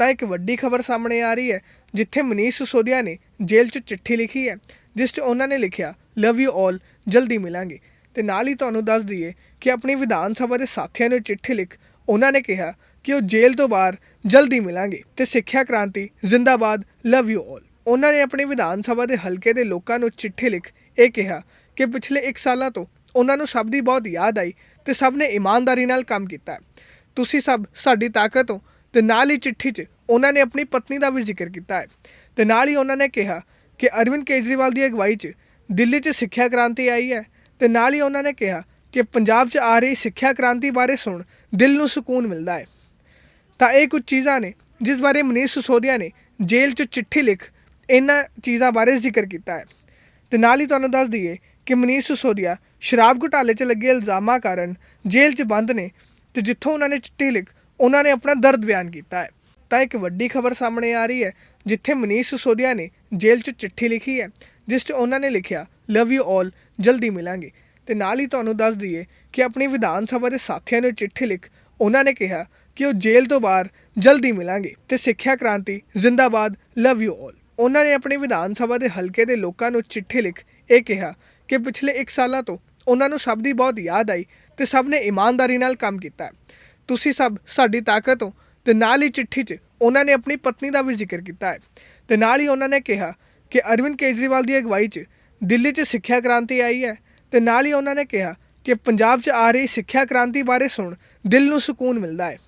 ਤਾਂ ਇੱਕ ਵੱਡੀ ਖਬਰ ਸਾਹਮਣੇ ਆ ਰਹੀ ਹੈ, ਜਿੱਥੇ ਮਨੀਸ਼ ਸਿਸੋਦੀਆ ਨੇ ਜੇਲ੍ਹ 'ਚ ਚਿੱਠੀ ਲਿਖੀ ਹੈ, ਜਿਸ 'ਚ ਉਹਨਾਂ ਨੇ ਲਿਖਿਆ ਲਵ ਯੂ ਆਲ ਜਲਦੀ ਮਿਲਾਂਗੇ। ਤੇ ਨਾਲ ਹੀ ਤੁਹਾਨੂੰ ਦੱਸ ਦਈਏ ਕਿ ਆਪਣੀ ਵਿਧਾਨ ਸਭਾ ਦੇ ਸਾਥੀਆਂ ਨੂੰ ਚਿੱਠੀ ਲਿਖ, ਉਹਨਾਂ ਨੇ ਕਿਹਾ ਕਿ ਉਹ ਜੇਲ੍ਹ ਤੋਂ ਬਾਹਰ ਜਲਦੀ ਮਿਲਾਂਗੇ ਤੇ ਸਿੱਖਿਆ ਕ੍ਰਾਂਤੀ, ਜ਼ਿੰਦਾਬਾਦ ਲਵ ਯੂ ਆਲ ਉਹਨਾਂ ਨੇ ਆਪਣੀ ਵਿਧਾਨ ਸਭਾ ਦੇ ਹਲਕੇ ਦੇ ਲੋਕਾਂ ਨੂੰ ਚਿੱਠੀ ਲਿਖ, ਇਹ ਕਿਹਾ ਕਿ ਪਿਛਲੇ 1 ਸਾਲਾਂ ਤੋਂ ਉਹਨਾਂ ਨੂੰ ਸਭ ਦੀ ਬਹੁਤ ਯਾਦ ਆਈ ਤੇ ਸਭ ਨੇ ਇਮਾਨਦਾਰੀ ਨਾਲ ਕੰਮ ਕੀਤਾ ਤੁਸੀਂ ਸਭ ਸਾਡੀ ਤਾਕਤ ਹੋ ਤੇ ਨਾਲ ਹੀ ਚਿੱਠੀ 'ਚ ਉਹਨਾਂ ਨੇ ਆਪਣੀ ਪਤਨੀ ਦਾ ਵੀ ਜ਼ਿਕਰ ਕੀਤਾ ਹੈ। ਤੇ ਨਾਲ ਹੀ ਉਹਨਾਂ ਨੇ ਕਿਹਾ ਕਿ ਅਰਵਿੰਦ ਕੇਜਰੀਵਾਲ ਦੀ ਅਗਵਾਈ 'ਚ ਦਿੱਲੀ 'ਚ ਸਿੱਖਿਆ ਕ੍ਰਾਂਤੀ ਆਈ ਹੈ ਤੇ ਨਾਲ ਹੀ ਉਹਨਾਂ ਨੇ ਕਿਹਾ ਕਿ ਪੰਜਾਬ 'ਚ ਆ ਰਹੀ ਸਿੱਖਿਆ ਕ੍ਰਾਂਤੀ ਬਾਰੇ ਸੁਣ ਦਿਲ ਨੂੰ ਸਕੂਨ ਮਿਲਦਾ ਹੈ। ਤਾਂ ਇਹ ਕੁਝ ਚੀਜ਼ਾਂ ਨੇ ਜਿਸ ਬਾਰੇ ਮਨੀਸ਼ ਸਿਸੋਦੀਆ ਨੇ ਜੇਲ੍ਹ 'ਚ ਚਿੱਠੀ ਲਿਖ ਇਹਨਾਂ ਚੀਜ਼ਾਂ ਬਾਰੇ ਜ਼ਿਕਰ ਕੀਤਾ ਹੈ। ਤੇ ਨਾਲ ਹੀ ਤੁਹਾਨੂੰ ਦੱਸ ਦਈਏ ਕਿ ਮਨੀਸ਼ ਸਿਸੋਦੀਆ ਸ਼ਰਾਬ ਘੁਟਾਲੇ 'ਚ ਲੱਗੇ ਇਲਜ਼ਾਮਾਂ ਕਾਰਨ ਜੇਲ੍ਹ 'ਚ ਬੰਦ ਨੇ ਤੇ ਜਿੱਥੋਂ ਉਹਨਾਂ ਨੇ ਚਿੱਠੀ ਲਿਖ ਉਹਨਾਂ ਨੇ ਆਪਣਾ ਦਰਦ ਬਿਆਨ ਕੀਤਾ ਹੈ। ਤਾਂ ਇੱਕ ਵੱਡੀ ਖਬਰ ਸਾਹਮਣੇ ਆ ਰਹੀ ਹੈ, ਜਿੱਥੇ ਮਨੀਸ਼ ਸਿਸੋਦੀਆ ਨੇ ਜੇਲ੍ਹ 'ਚ ਚਿੱਠੀ ਲਿਖੀ ਹੈ, ਜਿਸ 'ਚ ਉਹਨਾਂ ਨੇ ਲਿਖਿਆ ਲਵ ਯੂ ਆਲ ਜਲਦੀ ਮਿਲਾਂਗੇ। ਤੇ ਨਾਲ ਹੀ ਤੁਹਾਨੂੰ ਦੱਸ ਦਈਏ ਕਿ ਆਪਣੀ ਵਿਧਾਨ ਸਭਾ ਦੇ ਸਾਥੀਆਂ ਨੂੰ ਚਿੱਠੀ ਲਿਖ, ਉਹਨਾਂ ਨੇ ਕਿਹਾ ਕਿ ਉਹ ਜੇਲ੍ਹ ਤੋਂ ਬਾਹਰ ਜਲਦੀ ਮਿਲਾਂਗੇ ਤੇ ਸਿੱਖਿਆ ਕ੍ਰਾਂਤੀ, ਜ਼ਿੰਦਾਬਾਦ ਲਵ ਯੂ ਆਲ ਉਹਨਾਂ ਨੇ ਆਪਣੀ ਵਿਧਾਨ ਸਭਾ ਦੇ ਹਲਕੇ ਦੇ ਲੋਕਾਂ ਨੂੰ ਚਿੱਠੀ ਲਿਖ, ਇਹ ਕਿਹਾ ਕਿ ਪਿਛਲੇ 1 ਸਾਲਾਂ ਤੋਂ ਉਹਨਾਂ ਨੂੰ ਸਭ ਦੀ ਬਹੁਤ ਯਾਦ ਆਈ ਤੇ ਸਭ ਨੇ ਇਮਾਨਦਾਰੀ ਨਾਲ ਕੰਮ ਕੀਤਾ ਹੈ। ਤੁਸੀਂ ਸਭ ਸਾਡੀ ਤਾਕਤ ਹੋ। ਤੇ ਨਾਲ ਹੀ ਚਿੱਠੀ 'ਚ ਉਹਨਾਂ ਨੇ ਆਪਣੀ ਪਤਨੀ ਦਾ ਵੀ ਜ਼ਿਕਰ ਕੀਤਾ ਹੈ। ਤੇ ਨਾਲ ਹੀ ਉਹਨਾਂ ਨੇ ਕਿਹਾ ਕਿ ਅਰਵਿੰਦ ਕੇਜਰੀਵਾਲ ਦੀ ਅਗਵਾਈ 'ਚ ਦਿੱਲੀ 'ਚ ਸਿੱਖਿਆ ਕ੍ਰਾਂਤੀ ਆਈ ਹੈ। ਤੇ ਨਾਲ ਹੀ ਉਹਨਾਂ ਨੇ ਕਿਹਾ ਕਿ ਪੰਜਾਬ 'ਚ ਆ ਰਹੀ ਸਿੱਖਿਆ ਕ੍ਰਾਂਤੀ ਬਾਰੇ ਸੁਣ, ਦਿਲ ਨੂੰ ਸਕੂਨ ਮਿਲਦਾ ਹੈ।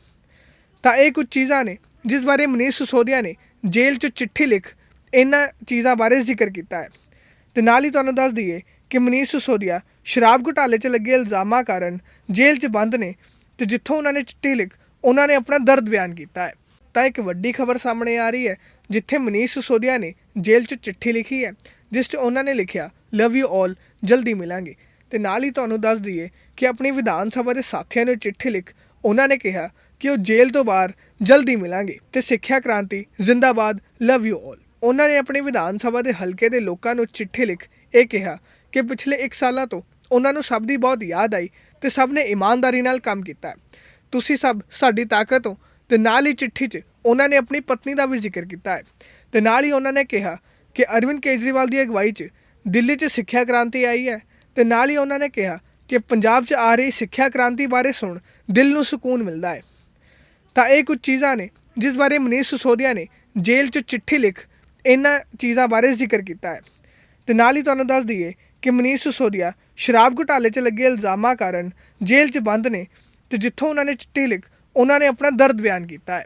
ਤਾਂ ਇਹ ਕੁਝ ਚੀਜ਼ਾਂ ਨੇ ਜਿਸ ਬਾਰੇ ਮਨੀਸ਼ ਸਿਸੋਦੀਆ ਨੇ ਜੇਲ੍ਹ 'ਚ ਚਿੱਠੀ ਲਿਖ ਇਹਨਾਂ ਚੀਜ਼ਾਂ ਬਾਰੇ ਜ਼ਿਕਰ ਕੀਤਾ ਹੈ। ਤੇ ਨਾਲ ਹੀ ਤੁਹਾਨੂੰ ਦੱਸ ਦਈਏ ਕਿ ਮਨੀਸ਼ ਸਿਸੋਦੀਆ ਸ਼ਰਾਬ ਘੁਟਾਲੇ 'ਚ ਲੱਗੇ ਇਲਜ਼ਾਮਾਂ ਕਾਰਨ ਜੇਲ੍ਹ 'ਚ ਬੰਦ ਨੇ ਤੇ ਜਿੱਥੋਂ ਉਹਨਾਂ ਨੇ ਚਿੱਠੀ ਲਿਖ, ਉਹਨਾਂ ਨੇ ਆਪਣਾ ਦਰਦ ਬਿਆਨ ਕੀਤਾ ਹੈ। ਤਾਂ ਇੱਕ ਵੱਡੀ ਖਬਰ ਸਾਹਮਣੇ ਆ ਰਹੀ ਹੈ, ਜਿੱਥੇ ਮਨੀਸ਼ ਸਿਸੋਦੀਆ ਨੇ ਜੇਲ੍ਹ 'ਚ ਚਿੱਠੀ ਲਿਖੀ ਹੈ, ਜਿਸ 'ਚ ਉਹਨਾਂ ਨੇ ਲਿਖਿਆ ਲਵ ਯੂ ਆਲ ਜਲਦੀ ਮਿਲਾਂਗੇ। ਤੇ ਨਾਲ ਹੀ ਤੁਹਾਨੂੰ ਦੱਸ ਦਈਏ ਕਿ ਆਪਣੀ ਵਿਧਾਨ ਸਭਾ ਦੇ ਸਾਥੀਆਂ ਨੂੰ ਚਿੱਠੀ ਲਿਖ, ਉਹਨਾਂ ਨੇ ਕਿਹਾ ਕਿ ਉਹ ਜੇਲ੍ਹ ਤੋਂ ਬਾਹਰ ਜਲਦੀ ਮਿਲਾਂਗੇ ਤੇ ਸਿੱਖਿਆ ਕ੍ਰਾਂਤੀ, ਜ਼ਿੰਦਾਬਾਦ ਲਵ ਯੂ ਆਲ ਉਹਨਾਂ ਨੇ ਆਪਣੀ ਵਿਧਾਨ ਸਭਾ ਦੇ ਹਲਕੇ ਦੇ ਲੋਕਾਂ ਨੂੰ ਚਿੱਠੀ ਲਿਖ, ਇਹ ਕਿਹਾ ਕਿ ਪਿਛਲੇ 1 ਸਾਲਾਂ ਤੋਂ ਉਹਨਾਂ ਨੂੰ ਸਭ ਦੀ ਬਹੁਤ ਯਾਦ ਆਈ ਤੇ ਸਭ ਨੇ ਇਮਾਨਦਾਰੀ ਨਾਲ ਕੰਮ ਕੀਤਾ ਤੁਸੀਂ ਸਭ ਸਾਡੀ ਤਾਕਤ ਹੋ ਤੇ ਨਾਲ ਹੀ ਚਿੱਠੀ 'ਚ ਉਹਨਾਂ ਨੇ ਆਪਣੀ ਪਤਨੀ ਦਾ ਵੀ ਜ਼ਿਕਰ ਕੀਤਾ ਹੈ। ਤੇ ਨਾਲ ਹੀ ਉਹਨਾਂ ਨੇ ਕਿਹਾ ਕਿ ਅਰਵਿੰਦ ਕੇਜਰੀਵਾਲ ਦੀ ਅਗਵਾਈ 'ਚ ਦਿੱਲੀ 'ਚ ਸਿੱਖਿਆ ਕ੍ਰਾਂਤੀ ਆਈ ਹੈ ਤੇ ਨਾਲ ਹੀ ਉਹਨਾਂ ਨੇ ਕਿਹਾ ਕਿ ਪੰਜਾਬ 'ਚ ਆ ਰਹੀ ਸਿੱਖਿਆ ਕ੍ਰਾਂਤੀ ਬਾਰੇ ਸੁਣ ਦਿਲ ਨੂੰ ਸਕੂਨ ਮਿਲਦਾ ਹੈ। ਤਾਂ ਇਹ ਕੁਝ ਚੀਜ਼ਾਂ ਨੇ ਜਿਸ ਬਾਰੇ ਮਨੀਸ਼ ਸਿਸੋਦੀਆ ਨੇ ਜੇਲ੍ਹ 'ਚ ਚਿੱਠੀ ਲਿਖ ਇਹਨਾਂ ਚੀਜ਼ਾਂ ਬਾਰੇ ਜ਼ਿਕਰ ਕੀਤਾ ਹੈ। ਤੇ ਨਾਲ ਹੀ ਤੁਹਾਨੂੰ ਦੱਸ ਦਈਏ ਕਿ ਮਨੀਸ਼ ਸਿਸੋਦੀਆ ਸ਼ਰਾਬ ਘੁਟਾਲੇ 'ਚ ਲੱਗੇ ਇਲਜ਼ਾਮਾਂ ਕਾਰਨ ਜੇਲ੍ਹ 'ਚ ਬੰਦ ਨੇ ਤੇ ਜਿੱਥੋਂ ਉਹਨਾਂ ਨੇ ਚਿੱਠੀ ਲਿਖ, ਉਹਨਾਂ ਨੇ ਆਪਣਾ ਦਰਦ ਬਿਆਨ ਕੀਤਾ ਹੈ।